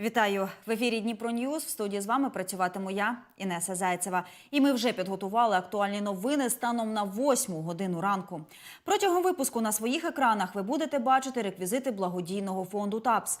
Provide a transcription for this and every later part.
Вітаю в ефірі Дніпро Ньюз. В студії з вами працюватиму я, Інеса Зайцева. І ми вже підготували актуальні новини станом на 8 годину ранку. Протягом випуску на своїх екранах ви будете бачити реквізити благодійного фонду ТАПС.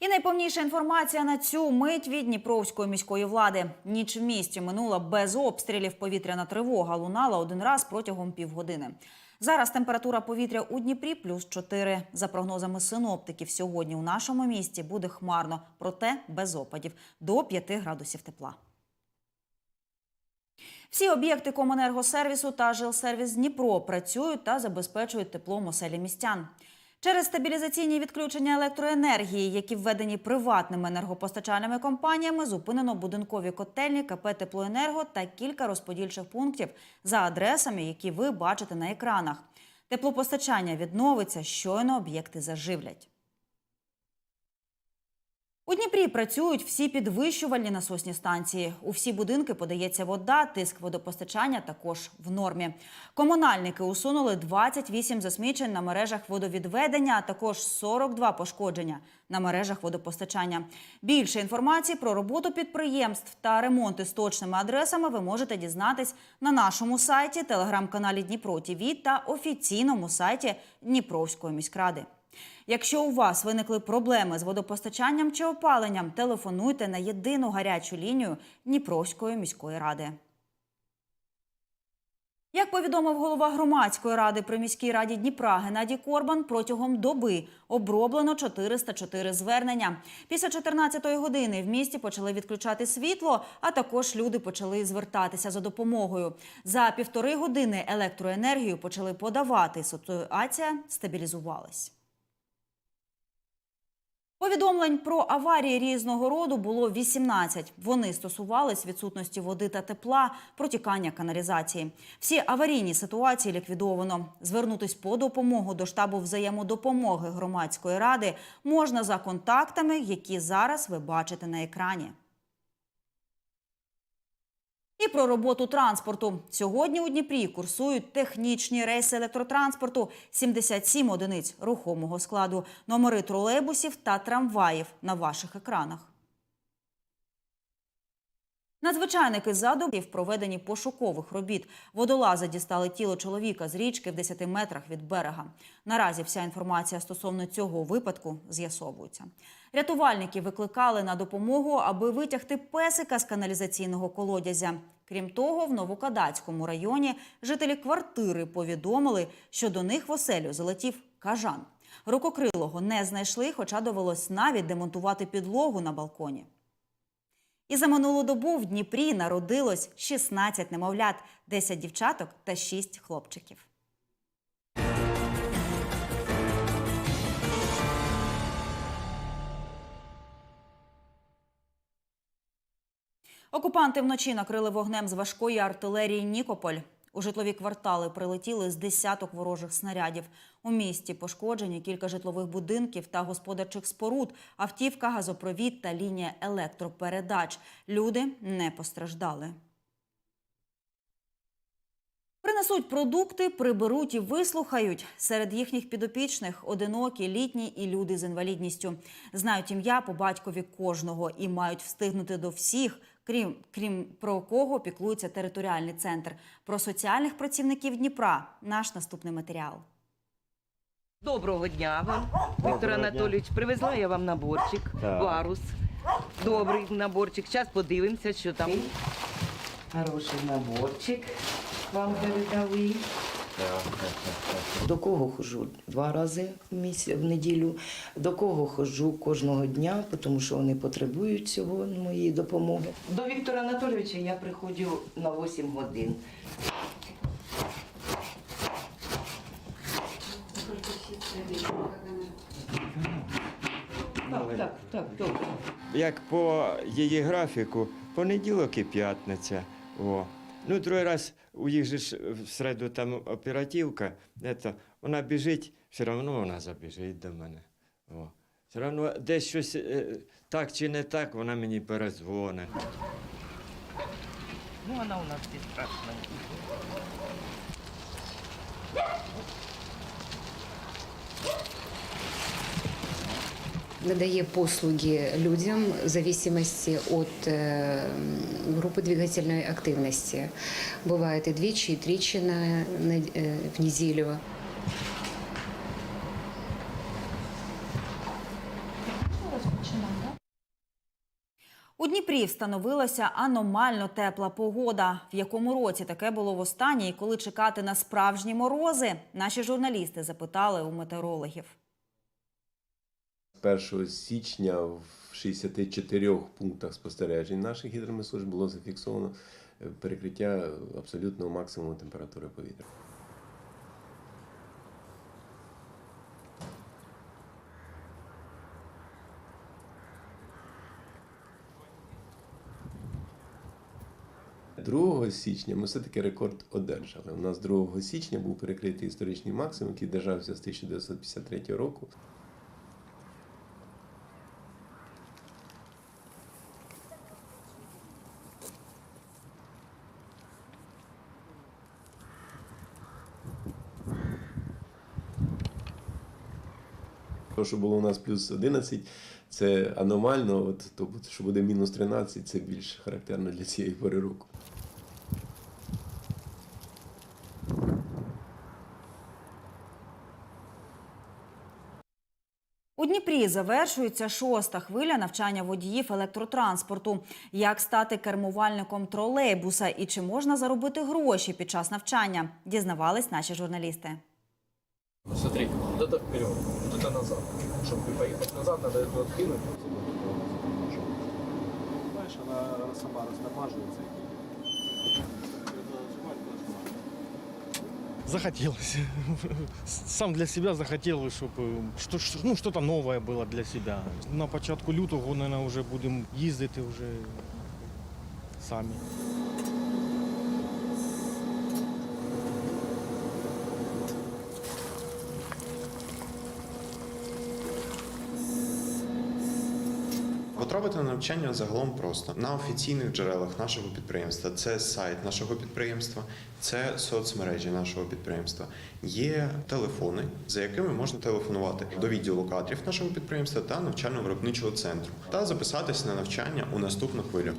І найповніша інформація на цю мить від Дніпровської міської влади. Ніч в місті минула без обстрілів. Повітряна тривога лунала один раз протягом півгодини. Зараз температура повітря у Дніпрі плюс 4. За прогнозами синоптиків, сьогодні у нашому місті буде хмарно, проте без опадів до 5 градусів тепла. Всі об'єкти Комунергосервісу та Жилсервіс Дніпро працюють та забезпечують теплом оселі містян. Через стабілізаційні відключення електроенергії, які введені приватними енергопостачальними компаніями, зупинено будинкові котельні КП Теплоенерго та кілька розподільчих пунктів за адресами, які ви бачите на екранах. Теплопостачання відновиться, щойно об'єкти заживлять. У Дніпрі працюють всі підвищувальні насосні станції. У всі будинки подається вода, тиск водопостачання також в нормі. Комунальники усунули 28 засмічень на мережах водовідведення, а також 42 пошкодження на мережах водопостачання. Більше інформації про роботу підприємств та ремонти з точними адресами ви можете дізнатись на нашому сайті, телеграм-каналі Дніпро ТІВІ та офіційному сайті Дніпровської міськради. Якщо у вас виникли проблеми з водопостачанням чи опаленням, телефонуйте на єдину гарячу лінію Дніпровської міської ради. Як повідомив голова громадської ради при міській раді Дніпра Геннадій Корбан, протягом доби оброблено 404 звернення. Після 14-ї години в місті почали відключати світло, а також люди почали звертатися за допомогою. За півтори години електроенергію почали подавати. Ситуація стабілізувалась. Повідомлень про аварії різного роду було 18. Вони стосувались відсутності води та тепла, протікання каналізації. Всі аварійні ситуації ліквідовано. Звернутись по допомогу до штабу взаємодопомоги громадської ради можна за контактами, які зараз ви бачите на екрані. І про роботу транспорту. Сьогодні у Дніпрі курсують технічні рейси електротранспорту 77 одиниць рухомого складу, номери тролейбусів та трамваїв на ваших екранах. Надзвичайники за добу в проведенні пошукових робіт. Водолази дістали тіло чоловіка з річки в 10 метрах від берега. Наразі вся інформація стосовно цього випадку з'ясовується. Рятувальники викликали на допомогу, аби витягти песика з каналізаційного колодязя. Крім того, в Новокадацькому районі жителі квартири повідомили, що до них в оселю залетів кажан. Рукокрилого не знайшли, хоча довелось навіть демонтувати підлогу на балконі. І за минулу добу в Дніпрі народилось 16 немовлят, 10 дівчаток та 6 хлопчиків. Окупанти вночі накрили вогнем з важкої артилерії Нікополь. У житлові квартали прилетіли з десяток ворожих снарядів. У місті пошкоджені кілька житлових будинків та господарчих споруд, автівка, газопровід та лінія електропередач. Люди не постраждали. Принесуть продукти, приберуть і вислухають. Серед їхніх підопічних одинокі, літні і люди з інвалідністю. Знають ім'я по батькові кожного і мають встигнути до всіх, крім, крім про кого піклується територіальний центр. Про соціальних працівників Дніпра наш наступний матеріал. Доброго дня вам, Віктор. Анатолійович. Привезла я вам наборчик, Так. варус. Добрий наборчик. Зараз подивимося, що там. Хороший наборчик вам передали. До кого ходжу два рази в місяць в неділю, до кого ходжу кожного дня, тому що вони потребують цього моєї допомоги. До Віктора Анатолійовича я приходжу на 8 годин. Так, так, так, добре. як по її графіку, понеділок і п'ятниця. О. Ну, другий раз у їх же ж в середу там оперативка, это, вона біжить, все одно вона забіжить до мене. О. Все одно десь щось е, так чи не так, вона мені перезвонить. Ну, вона у нас безстрашна. надає послуги людям в зависимости от э, группы двигательной активности. Бывает и двічі, і тричі на, на, э, в неделю. У Дніпрі встановилася аномально тепла погода. В якому році таке було востаннє і коли чекати на справжні морози? Наші журналісти запитали у метеорологів. 1 січня в 64 пунктах спостережень наших гідромедслужб було зафіксовано е, перекриття абсолютного максимуму температури повітря. Другого січня ми все-таки рекорд одержали. У нас 2 січня був перекритий історичний максимум, який держався з 1953 року. То, що було у нас плюс 11, це аномально. От, то, що буде мінус 13, це більш характерно для цієї пори року. У Дніпрі завершується шоста хвиля навчання водіїв електротранспорту. Як стати кермувальником тролейбуса і чи можна заробити гроші під час навчання? Дізнавались наші журналісти. Смотри, вот это вперед, вот это назад. Чтобы поехать назад, надо это откинуть. Знаешь, она сама растамаживается. Захотелось. Сам для себя захотел, чтобы что, ну, что-то новое было для себя. На початку лютого, наверное, вже будемо їздити вже самі. Потрапити на навчання загалом просто на офіційних джерелах нашого підприємства. Це сайт нашого підприємства, це соцмережі нашого підприємства. Є телефони, за якими можна телефонувати до відділу кадрів нашого підприємства та навчально-виробничого центру та записатись на навчання у наступну хвилю.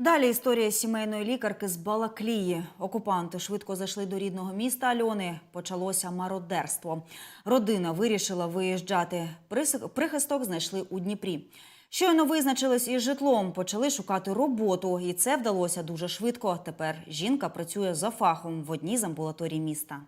Далі історія сімейної лікарки з Балаклії. Окупанти швидко зайшли до рідного міста Альони. Почалося мародерство. Родина вирішила виїжджати. Прихисток знайшли у Дніпрі. Щойно визначились із житлом, почали шукати роботу, і це вдалося дуже швидко. Тепер жінка працює за фахом в одній з амбулаторій міста.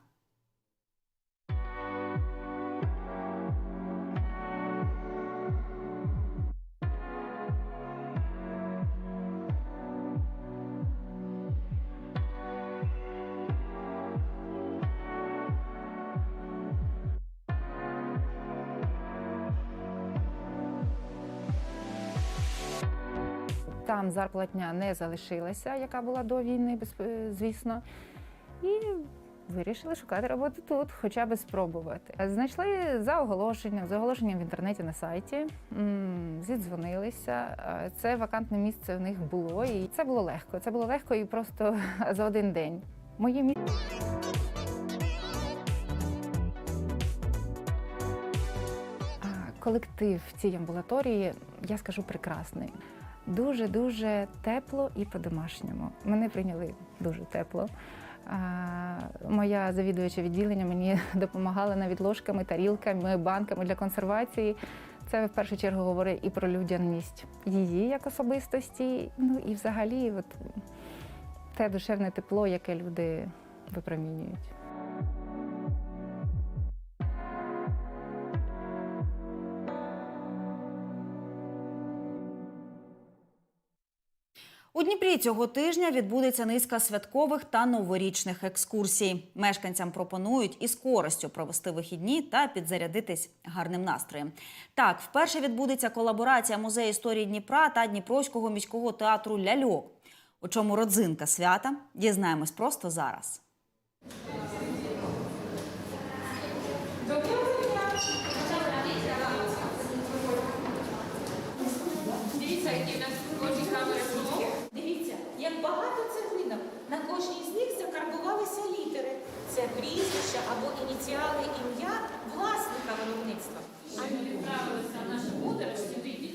Там зарплатня не залишилася, яка була до війни, е, звісно. І вирішили шукати роботу тут, хоча б спробувати. Знайшли за оголошенням, за оголошенням в інтернеті на сайті, зідзвонилися. Е, Це вакантне місце в них було, і це було легко. Це було легко і просто за один день. Моє місце. Колектив в цій амбулаторії, я скажу, прекрасний. Дуже дуже тепло і по-домашньому. Мене прийняли дуже тепло. Моя завідуюча відділення мені допомагала навіть ложками, тарілками, банками для консервації. Це в першу чергу говорить і про людяність її як особистості, ну і взагалі, от те душевне тепло, яке люди випромінюють. У Дніпрі цього тижня відбудеться низка святкових та новорічних екскурсій. Мешканцям пропонують із користю провести вихідні та підзарядитись гарним настроєм. Так, вперше відбудеться колаборація музею історії Дніпра та Дніпровського міського театру Ляльок. У чому родзинка свята? Дізнаємось просто зараз. Дивіться, як багато цеглинок. На кожній з них закарбувалися літери. Це прізвище або ініціали ім'я власника виробництва. А ми відправилися в нашу подорож сюди. Йдіть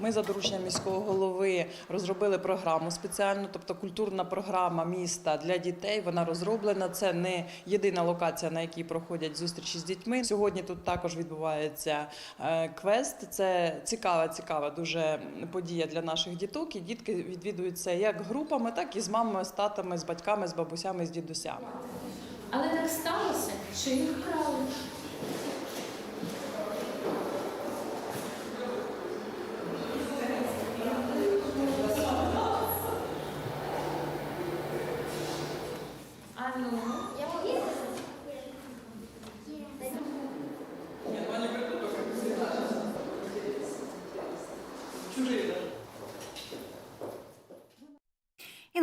Ми за дорученням міського голови розробили програму спеціальну, тобто культурна програма міста для дітей. Вона розроблена. Це не єдина локація, на якій проходять зустрічі з дітьми. Сьогодні тут також відбувається е, квест. Це цікава, цікава дуже подія для наших діток. І дітки відвідуються як групами, так і з мамами, з татами, з батьками, з бабусями, з дідусями. Але так сталося, що їх вкрали.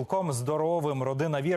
Цілком здоровим родина віри.